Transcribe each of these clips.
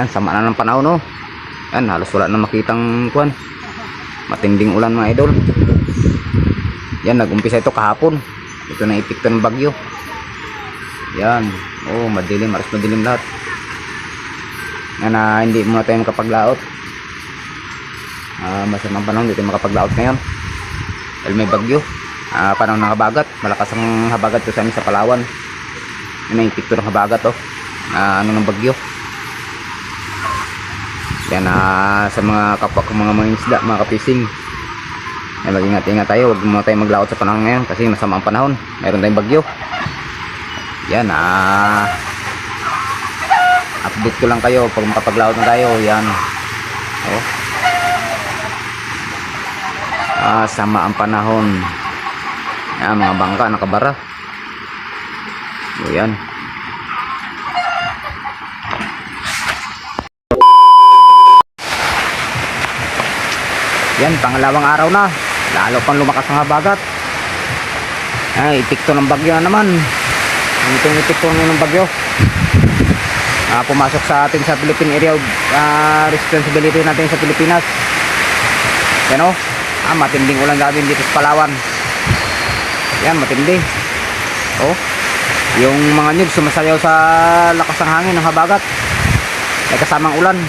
Yan, sama na ng panahon oh. Yan, halos wala na makitang kuan. Matinding ulan mga idol. Yan, nag-umpisa ito kahapon. Ito na epekto ng bagyo. Yan. Oh, madilim, aras madilim lahat. Yan na hindi muna tayo makapaglaot. Ah, masamang panahon, hindi tayo makapaglaot ngayon. Dahil may bagyo. Ah, panahon ng habagat. Malakas ang habagat ko sa amin sa Palawan. Yan ang epekto ng habagat oh. Ah, ano ng bagyo. Yan ah, sa mga kapwa ko mga mga isda, mga kapising. Yan, mag-ingat-ingat tayo. Huwag muna tayo maglaot sa panahon ngayon kasi masama ang panahon. Mayroon tayong bagyo. Yan ah. Update ko lang kayo pag makapaglaot na tayo. Yan. Oh. Ah, sama ang panahon. Yan, mga bangka nakabara. O yan. Yan, pangalawang araw na. Lalo pang lumakas ang habagat. Ay, epekto ng bagyo na naman. Itong epekto ng bagyo. Ah, pumasok sa atin sa Philippine Area of ah, Responsibility natin sa Pilipinas. Yan o. Ah, matinding ulan gagawin dito sa Palawan. Yan, matindi. Oh. Yung mga nyug sumasayaw sa lakas ng hangin ng habagat. May kasamang ulan.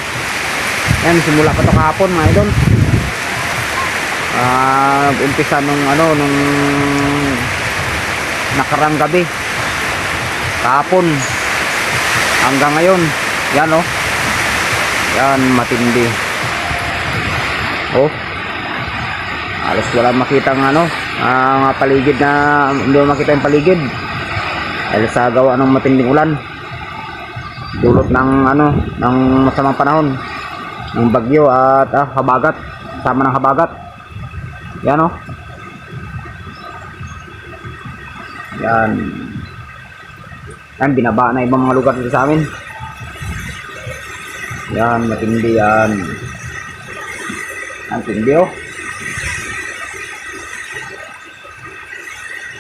Yan, simula pa to kahapon mga idol. Ah, umpisa nung ano nung nakarang gabi. Kahapon hanggang ngayon. Yan oh. Yan matindi. Oh. Alas wala makita ng ano, ang mga paligid na hindi makita yung paligid. Dahil sa gawa ng matinding ulan. Dulot ng ano, ng masamang panahon. Ng bagyo at ah, habagat. Sama ng habagat. Yan oh. Yan. Yan, binaba na ibang mga lugar dito sa amin. Yan, matindi yan. Ang tindi oh.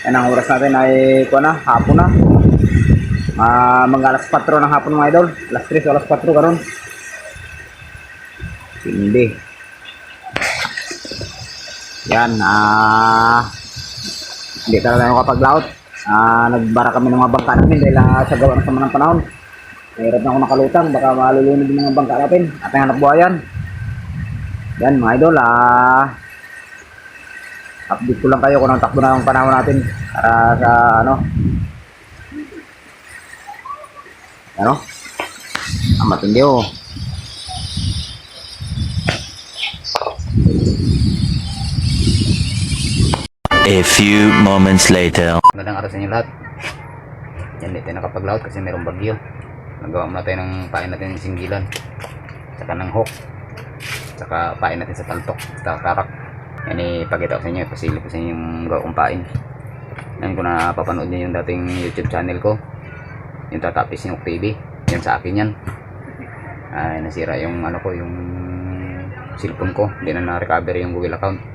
Yan ang oras natin ay kuha na, hapon na. Ah, mga alas 4 ng hapon mga idol. Alas 3 o alas 4 karon. Hindi. Yan, ah hindi talaga ako kapaglaot. Ah, nagbara kami ng mga bangka namin dahil ah, sa gawa ng sama ng panahon. Mahirap na ako nakalutang, baka malulunod yung mga bangka natin. At hanap buhayan. Yan mga idol, ah update ko lang kayo kung anong takbo na ang panahon natin para sa ano ano ang matindi oh A few moments later. magandang araw sa inyo lahat. Yan dito nakapaglaot kasi mayroong bagyo. Nagawa muna tayo ng pain natin ng singgilan saka ng hook saka pain natin sa taltok sa tarak yan ipakita ko sa inyo ipasilip ko sa inyo yung gawa kong pain. Yan kung napapanood nyo yung dating youtube channel ko yung tatapis yung TV yan sa akin yan. Ay nasira yung ano ko yung cellphone ko. Hindi na na-recover yung google account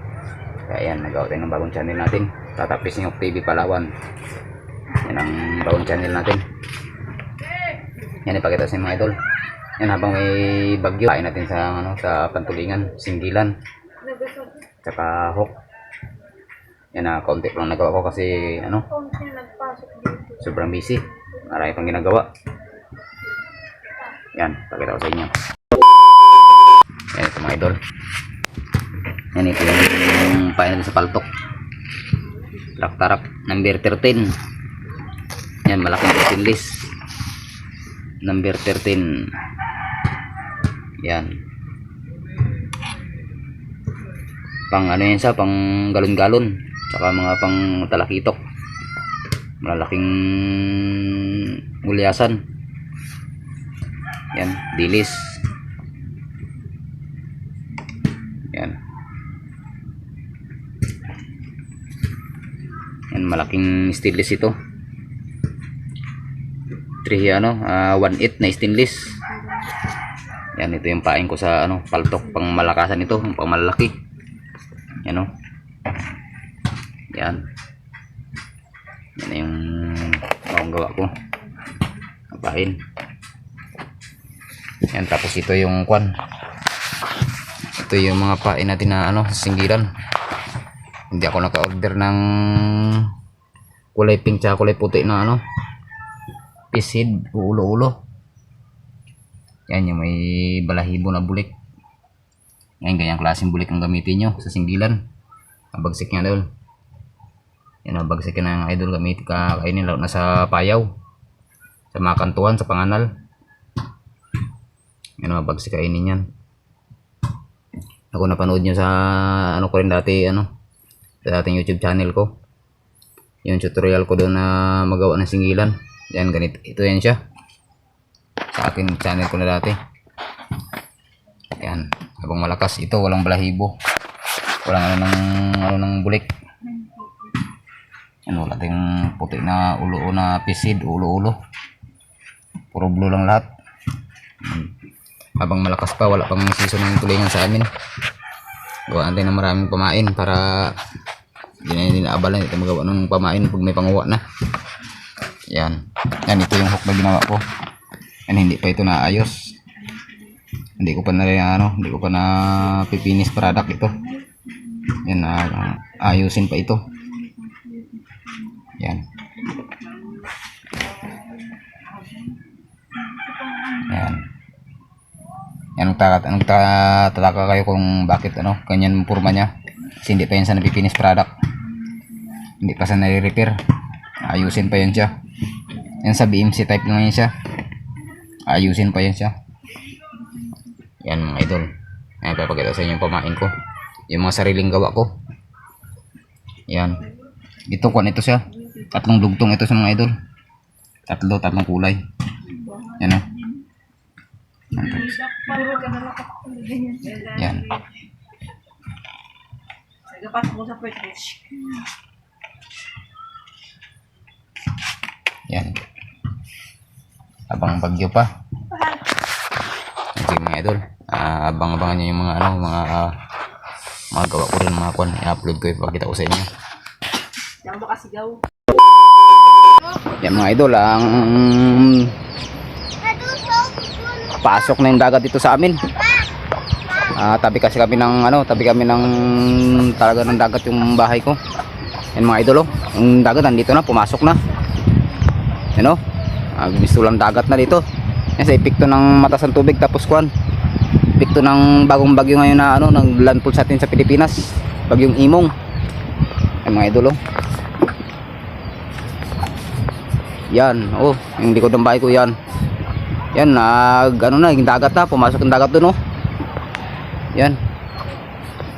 kaya yan nagawa tayo ng bagong channel natin. Tatapis yung TV Palawan. Yan ang bagong channel natin. Yan ipakita sa mga idol. Yan habang may bagyo kain natin sa ano sa pantulingan singgilan tsaka hook yan na konti pa lang nagawa ko kasi ano sobrang busy. Marami pang ginagawa. Yan pakita ko sa inyo. Yan ito mga idol yan ito yung natin sa paltok. Tarak-tarak number 13 yan malaking stainless number 13 yan. Pang ano yan sa pang galon-galon. Tsaka mga pang talakitok. Malalaking gulyasan yan dilis malaking stainless ito. 3 ano ah, 1.8 na stainless. Yan ito yung pain ko sa ano paltok. Pang malakasan ito pang malalaki yan o yan. Yan na yung akong gawa ko. Pain. Yan, tapos ito yung kwan. Ito yung mga pain natin na ano, singgiran. Hindi ako naka-order ng kulay pink tsaka kulay puti na ano. Pisid, ulo-ulo. Yan yung may balahibo na bulik. Yan, ganyang klaseng bulik ang gamitin nyo sa singgilan. Mabagsik niya doon. Yan, mabagsik na ng idol gamit ka kainin lalo na sa payaw. Sa mga kantuan, sa panganal. Yan, mabagsik kainin yan. Ako napanood nyo sa ano ko rin dati ano sa dating YouTube channel ko. Yung tutorial ko doon na magawa ng singilan. Yan ganito ito yan siya. Sa akin channel ko na dati. Yan, habang malakas ito walang balahibo. Walang ano ng ano ng bulik. Ano wala tayong puti na ulo na pisid, ulo-ulo. Puro blue lang lahat habang malakas pa wala pang season ng tulingan sa amin gawa natin ng maraming pamain para hindi na hindi naabalan ito magawa ng pamain pag may panguwa na. Yan. Yan ito yung hook na ginawa ko. Yan hindi pa ito naayos. Hindi ko pa na ano hindi ko pa na pipinis product ito. Yan na ayusin pa ito. Yan. Yan. Yan ang takat ang ta- tataka kayo kung bakit ano ganyan ang purma niya kasi hindi pa yan sa napipinis product. Hindi pa sa nare-repair. Ayusin pa yan siya. Yan sa BMC type naman yan siya. Ayusin pa yan siya. Yan mga idol. Yan papakita sa inyo yung pamain ko. Yung mga sariling gawa ko. Yan. Ito kung ito siya. Tatlong dugtong ito sa mga idol. Tatlo tatlong kulay. Yan o yan Nagapas mo sa British. Yan. Abang bagyo pa. Sige mga idol. Ah, abang-abangan nyo yung mga ano, mga ah, mga gawa ko rin mga kwan. I-upload ko ipakita ko sa inyo. Diyan ba kasigaw? Yan mga idol, ang pasok na yung dagat dito sa amin. Ah, tabi kasi kami ng ano, tabi kami ng talaga ng dagat yung bahay ko. Yan mga idol, oh. Yung dagat nandito na, pumasok na. Yan oh. Ah, gusto lang dagat na dito. Yan sa epekto ng matas ng tubig tapos kwan. Epekto ng bagong bagyo ngayon na ano, nang landfall sa atin sa Pilipinas. Bagyong Imong. Yan mga idol, oh. Yan, oh, yung likod ng bahay ko yan. Yan, nag, ano na, yung dagat na, pumasok yung dagat dun, oh. Yan.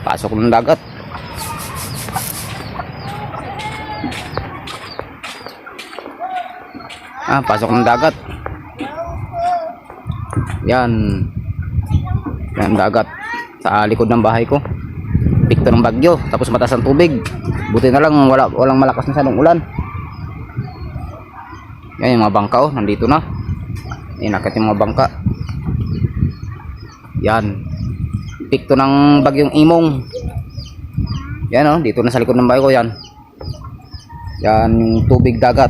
Pasok ng dagat. Ah, pasok ng dagat. Yan. Yan, dagat. Sa likod ng bahay ko. Pikto ng bagyo, tapos mataas ang tubig. Buti na lang, wala, walang malakas na sanong ulan. Yan yung mga bangka oh, nandito na. Inakit yung mga bangka. Yan. Pikto ng bagyong imong. Yan oh, dito na sa likod ng bahay ko yan. Yan yung tubig dagat.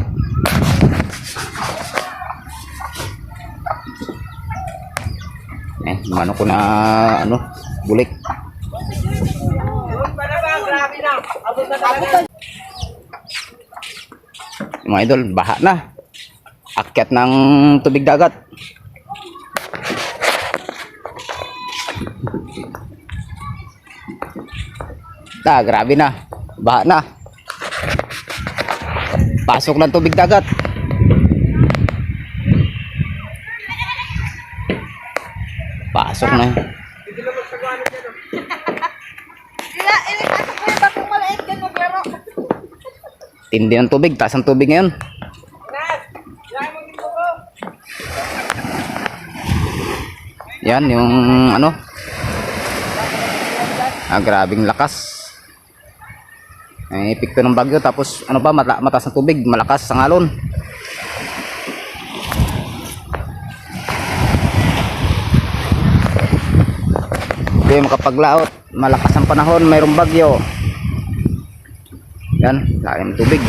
Eh, mano ko na ano, bulik. Mga idol, baha na. Akyat ng tubig dagat. Ta, grabe na. Baha na. Pasok ng tubig dagat. Pasok na. Mo, pero... Tindi ng tubig, taas ang tubig ngayon. Yan, yung ano. Ah, grabing lakas. Ay, epekto ng bagyo tapos ano pa mata mataas ng tubig, malakas ang alon. Hindi makapaglaot, malakas ang panahon, mayroong bagyo. Yan, laking tubig.